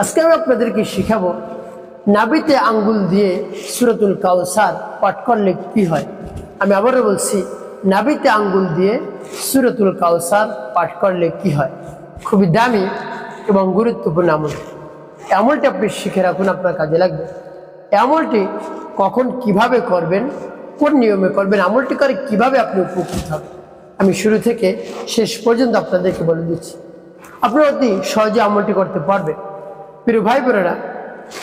আজকে আমি আপনাদেরকে শিখাবো নাবিতে আঙ্গুল দিয়ে সুরতুল কাউসার পাঠ করলে কি হয়? আমি আবারও বলছি, নাবিতে আঙ্গুল দিয়ে সুরতুল কাউসার পাঠ করলে কি হয়? খুবই দামি এবং গুরুত্বপূর্ণ আমল। এই আমলটি আপনি শিখে রাখুন, আপনার কাজে লাগবে। আমলটি কখন কীভাবে করবেন, কোন নিয়মে করবেন, আমলটি করে কীভাবে আপনি উপকৃত হবেন, আমি শুরু থেকে শেষ পর্যন্ত আপনাদেরকে বলে দিচ্ছি। আপনারা অতি সহজে আমলটি করতে পারবেন। প্রিয় ভাই বোনেরা,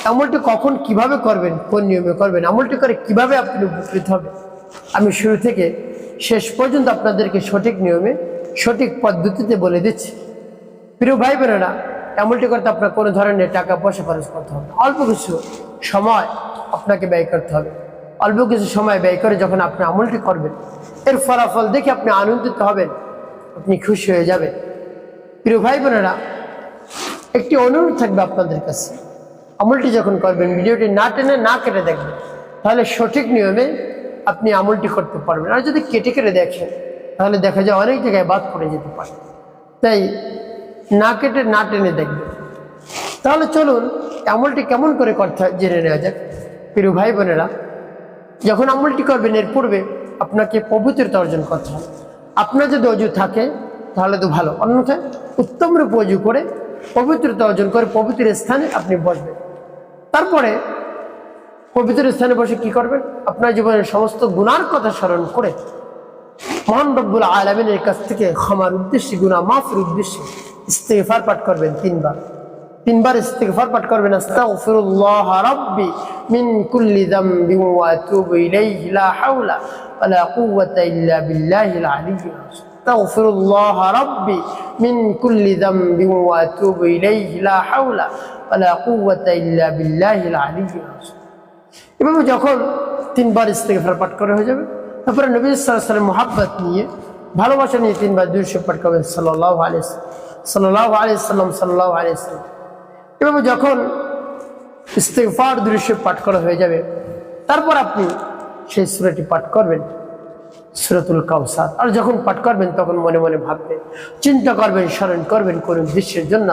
আমলটি কখন কীভাবে করবেন, কোন নিয়মে করবেন, আমলটি করে কীভাবে আপনি উপকৃত হবেন, আমি শুরু থেকে শেষ পর্যন্ত আপনাদেরকে সঠিক নিয়মে, সঠিক পদ্ধতিতে বলে দিচ্ছি। প্রিয় ভাই বোনেরা, আমলটি করতে আপনার কোনো ধরনের টাকা পয়সা খরচ করতে হবে। অল্প কিছু সময় আপনাকে ব্যয় করতে হবে। অল্প কিছু সময় ব্যয় করে যখন আপনি আমলটি করবেন, এর ফলাফল দেখে আপনি আনন্দিত হবেন, আপনি খুশি হয়ে যাবেন। প্রিয় ভাই বোনেরা একটি অনুরোধ থাকবে আপনাদের কাছে। আমলটি যখন করবেন, ভিডিওটি না টেনে না কেটে দেখবেন, তাহলে সঠিক নিয়মে আপনি আমলটি করতে পারবেন। আর যদি কেটে কেটে দেখেন, তাহলে দেখা যায় অনেক জায়গায় বাদ পড়ে যেতে পারে। তাই না কেটে না টেনে দেখবেন। তাহলে চলুন, আমলটি কেমন করে করতে জেনে নেওয়া যাক। প্রিয় ভাই বোনেরা, যখন আমলটি করবেন, এর পূর্বে আপনাকে পবিত্রতা অর্জন করতে হবে। আপনার যদি অজু থাকে, তাহলে তো ভালো। অন্যথায় উত্তম রূপে অজু করে পবিত্রতা অর্জন করে পবিত্র স্থানে আপনি বসবেন। তারপরে পবিত্র স্থানে বসে কি করবেন? আপনার জীবনের সমস্ত গুনার কথা স্মরণ করে মহান রব্বুল আলমিনের কাছ থেকে ক্ষমার উদ্দেশ্যে গুনা মাফের উদ্দেশ্যে ইস্তেফার পাঠ করবেন তিনবার। তিনবার ইস্তেগফার পাঠ করবেন, আস্তাগফিরুল্লাহ মিন কুল্লি লা হাওলা ইল্লা বিল্লাহিল রাব্বি মিন কুল্লি যামবিন ওয়া আতুবু ইলাইহি, লা হাওলা ওয়া লা কুওয়াতা ইল্লা বিল্লাহিল আলিয়্যিল আযীম। এভাবে যখন তিনবার ইস্তেগফার পাঠ করা হয়ে যাবে, তারপরে নবী ওয়াসাল্লাম মুহাব্বত নিয়ে, ভালোবাসা নিয়ে তিনবার দুরূদ পাঠ করবেন সাল্লাল্লাহু আলাইহি সাল্লাম সাল্লাল্লাহু আলাইহি সাল্লাম এভাবে যখন ইস্তেগফার দৃশ্য পাঠ করা হয়ে যাবে, তারপর আপনি সেই সুরাটি পাঠ করবেন। সুরতুল কাউসার আর যখন পাঠ করবেন, তখন মনে মনে ভাববেন, চিন্তা করবেন, স্মরণ করবেন কোন উদ্দেশ্যের জন্য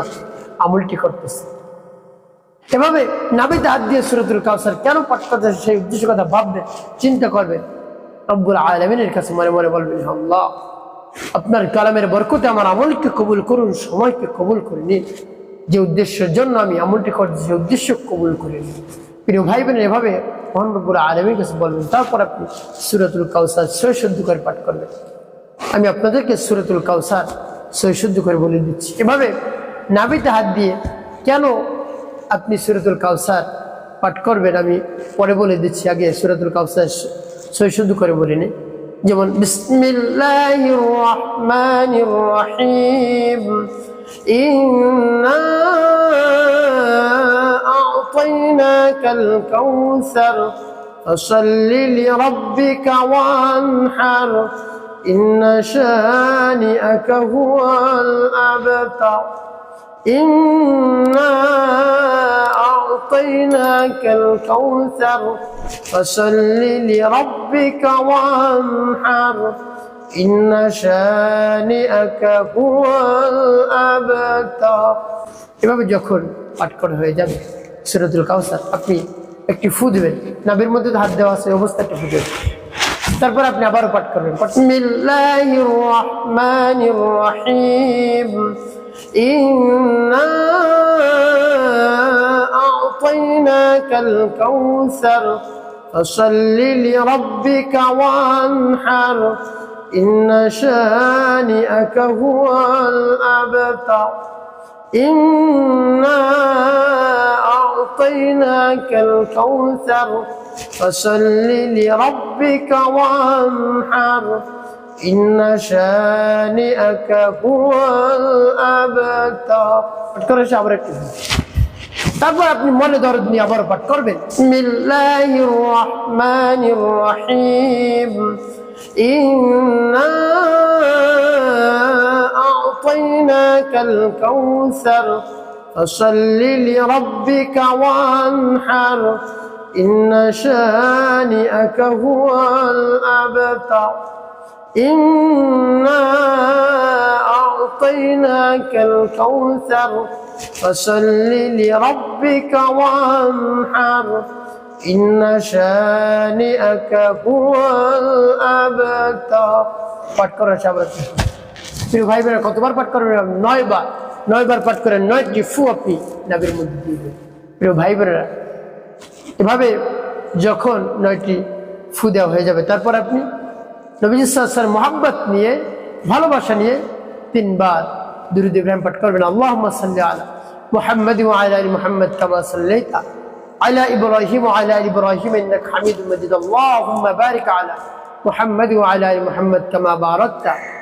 আমলটি করতেছেন। এভাবে নাবিতে হাত দিয়ে সুরতুল কাউসার কেন পাঠ করতে সেই উদ্দেশ্য কথা ভাববেন, চিন্তা করবেন। রব্বুল আলমিনের কাছে মনে মনে বলবেন আল্লাহ, আপনার কালামের বরকতে আমার আমলকে কবুল করুন, সময়কে কবুল করে নিন। যে উদ্দেশ্যের জন্য আমি আমলটি করছি, সেই উদ্দেশ্য কবুল করে নিন। প্রিয় ভাই বোনের এভাবে মোহন রব্বুল আলমীর কাছে বলবেন, তারপর আপনি সুরতুল কাউসার সই শুদ্ধ করে পাঠ করবেন। আমি আপনাদেরকে সুরতুল কাউসার সই শুদ্ধ করে বলে দিচ্ছি। এভাবে নাবিতে হাত দিয়ে কেন আপনি সুরতুল কাউসার পাঠ করবেন, আমি পরে বলে দিচ্ছি, আগে সুরতুল কাউসার সই শুদ্ধ করে বলে নিই যেমন ইন্না আ'তাইনাকাল কাউসার فصل لربك وانحر إن شانئك هو الأبتر إنا أعطيناك الكوثر فصل لربك وانحر إن شانئك هو الأبتر এভাবে যখন পাঠ করা হয়ে যাবে সুরতুল কাউসার আপনি একটি ফু দেবেন নাবির মধ্যে তো হাত দেওয়া আছে এই অবস্থা একটা ফু দেবেন তারপর আপনি আবারও পাঠ করবেন বিসমিল্লাহির রহমানির রহিম ইন্না আ'তাইনাকাল কাউসার فصل لربك وانحر إن شانئك هو الأبتر إنا أعطيناك الكوثر فصل لربك وانحر إن شانئك هو الأبتر করে সে আবার একটু তারপর আপনি মনে দরদ নিয়ে আবার পাঠ করবেন বিসমিল্লাহির রহমানির রহিম ইন্না আ'তাইনাকাল কাউসার فصل لربك وانحر إن شانئك هو الأبتر إنا أعطيناك الكوثر فصل لربك وانحر إن شانئك هو الأبتر পাঠ করার সাবরাত প্রিয় ভাই বোনেরা কতবার পাঠ করবেন নয় নয় বার পাঠ করেন নয়টি ফু আপনি নাবের মধ্যে দিয়ে প্রিয় ভাই বোনেরা, এভাবে যখন নয়টি ফু দেওয়া হয়ে যাবে, তারপর আপনি নবীজার মোহাম্মত নিয়ে, ভালোবাসা নিয়ে তিনবার দুরুদ ইব্রাহিম পাঠ করবেন। আল্লাহ সাল্লি আলা মোহাম্মদ আলা আলী মোহাম্মদ কামা সাল্লাইতা আলা ইব্রাহিম আলা আলী ইব্রাহিম খামিদ মজিদ। আল্লাহ বারিক আলা মোহাম্মদ ওয়া মোহাম্মদ আলী বারতা কামা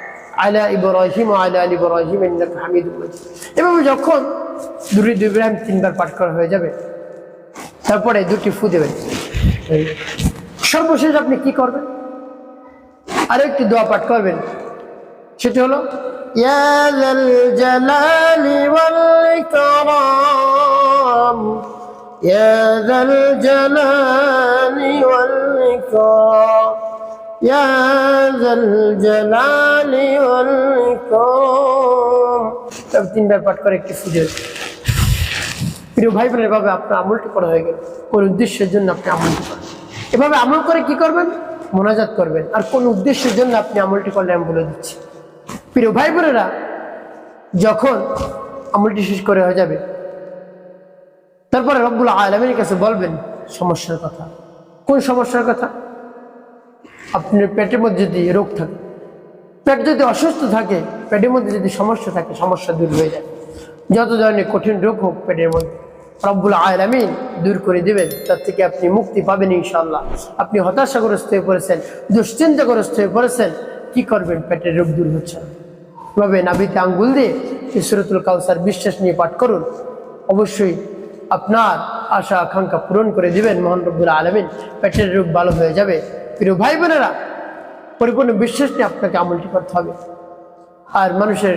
আলা ইবরাহিম আলা আল ইবরাহিম, ইন্নাক হামিদুল মাজিদ। এভাবে যখন দুটি ইব্রাহিম তিনবার পাঠ করা হয়ে যাবে, তারপরে দুটি ফু দেবেন। সর্বশেষ আপনি কি করবেন? আরেকটি দোয়া পাঠ করবেন। সেটি হলো, ইয়া জালালি ওয়াল ইকরাম। তবে তিনবার পাঠ করে একটি ফুজে প্রিয় ভাই বোনের এভাবে আপনার আমলটি করা হয়ে গেল। কোন উদ্দেশ্যের জন্য আপনি আমলটি করেন? এভাবে আমল করে কি করবেন? মোনাজাত করবেন। আর কোন উদ্দেশ্যের জন্য আপনি আমলটি করলে আমি বলে দিচ্ছি। প্রিয় ভাই বোনেরা যখন আমলটি শেষ করে হয়ে যাবে, তারপরে রব্বুল আলমীর কাছে বলবেন, সমস্যার কথা। কোন সমস্যার কথা? আপনার পেটের মধ্যে যদি রোগ থাকে, পেট যদি অসুস্থ থাকে, পেটের মধ্যে যদি সমস্যা থাকে, সমস্যা দূর হয়ে যায়। যত ধরনের কঠিন রোগ হোক পেটের মধ্যে, রব্বুল আলমিন দূর করে দেবেন, তার থেকে আপনি মুক্তি পাবেন ইনশাল্লাহ আপনি হতাশাগ্রস্ত হয়ে পড়েছেন, দুশ্চিন্তাগ্রস্ত হয়ে পড়েছেন, কি করবেন? পেটের রোগ দূর হচ্ছে না। নাবিতে আঙ্গুল দিয়ে সুরতুল কাউসার বিশ্বাস নিয়ে পাঠ করুন। অবশ্যই আপনার আশা, আকাঙ্ক্ষা পূরণ করে দিবেন মোহন রব্বুল আলমিন। পেটের রোগ ভালো হয়ে যাবে। প্রিয় ভাই বোনেরা, পরিপূর্ণ বিশ্বাস নিয়ে আপনাকে আমলটি করতে হবে। আর মানুষের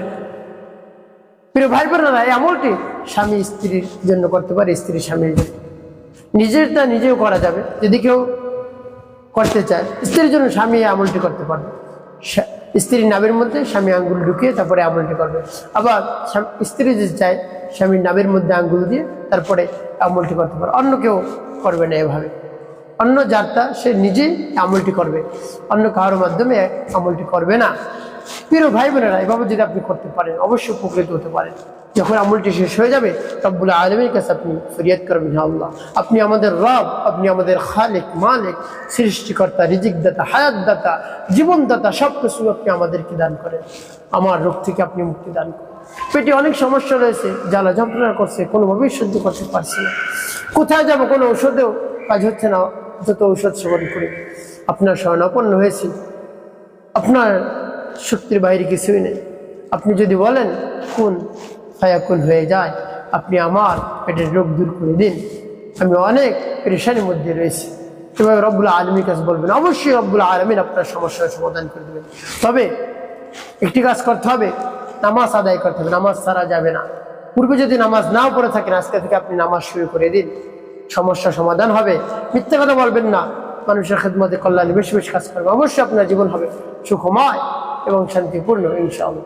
প্রিয় ভাই বোনেরা, এই আমলটি স্বামী স্ত্রীর জন্য করতে পারে, স্ত্রী স্বামীর জন্য। নিজেরটা নিজেও করা যাবে। যদি কেউ করতে চায়, স্ত্রীর জন্য স্বামী আমলটি করতে পারবে। স্ত্রীর নামের মধ্যে স্বামী আঙ্গুল ঢুকিয়ে তারপরে আমলটি করবে। আবার স্ত্রী যদি চায়, স্বামীর নামের মধ্যে আঙ্গুল দিয়ে তারপরে আমলটি করতে পারে। অন্য কেউ করবে না এভাবে। অন্য যারটা সে নিজেই আমলটি করবে। অন্য কারোর মাধ্যমে আমলটি করবে না। প্রিয় ভাই বোনেরা, এভাবে যদি আপনি করতে পারেন, অবশ্যই উপকৃত হতে পারেন। যখন আমলটি শেষ হয়ে যাবে, রব্বুল আলমীর কাছে আপনি ফরিয়াদ করবেন "হে আল্লাহ আপনি আমাদের রব, আপনি আমাদের খালেক, মালিক, সৃষ্টিকর্তা, রিজিকদাতা, হায়াতদাতা, জীবনদাতা সব কিছু আপনি আমাদেরকে দান করেন। আমার রোগ থেকে আপনি মুক্তি দান করেন। পেটে অনেক সমস্যা রয়েছে, জ্বালা যন্ত্রণা করছে, কোনোভাবেই সহ্য করতে পারছি না। কোথায় যাব, কোনো ঔষধেও কাজ হচ্ছে না। যত ঔষধ সেবন করি, আপনার শরণাপন্ন হয়েছি। আপনার শক্তির বাইরে কিছুই নেই। আপনি যদি বলেন কোন ফায়াকুন হয়ে যায়, আপনি আমার পেটের রোগ দূর করে দিন। আমি অনেক পেরেশানির মধ্যে রয়েছি। এভাবে রব্বুল আলমীর কাছে বলবেন। অবশ্যই রব্বুল আলমিন আপনার সমস্যার সমাধান করে দেবেন। তবে একটি কাজ করতে হবে, নামাজ আদায় করতে হবে। নামাজ ছাড়া যাবে না। পূর্বে যদি নামাজ নাও পড়ে থাকেন, আজকে থেকে আপনি নামাজ শুরু করে দিন। সমস্যা সমাধান হবে। মিথ্যে কথা বলবেন না। মানুষের খেদমতে কল্যাণে বেশি বেশি কাজ করবে। অবশ্যই আপনার জীবন হবে সুখময় এবং শান্তিপূর্ণ, ইনশাআল্লাহ।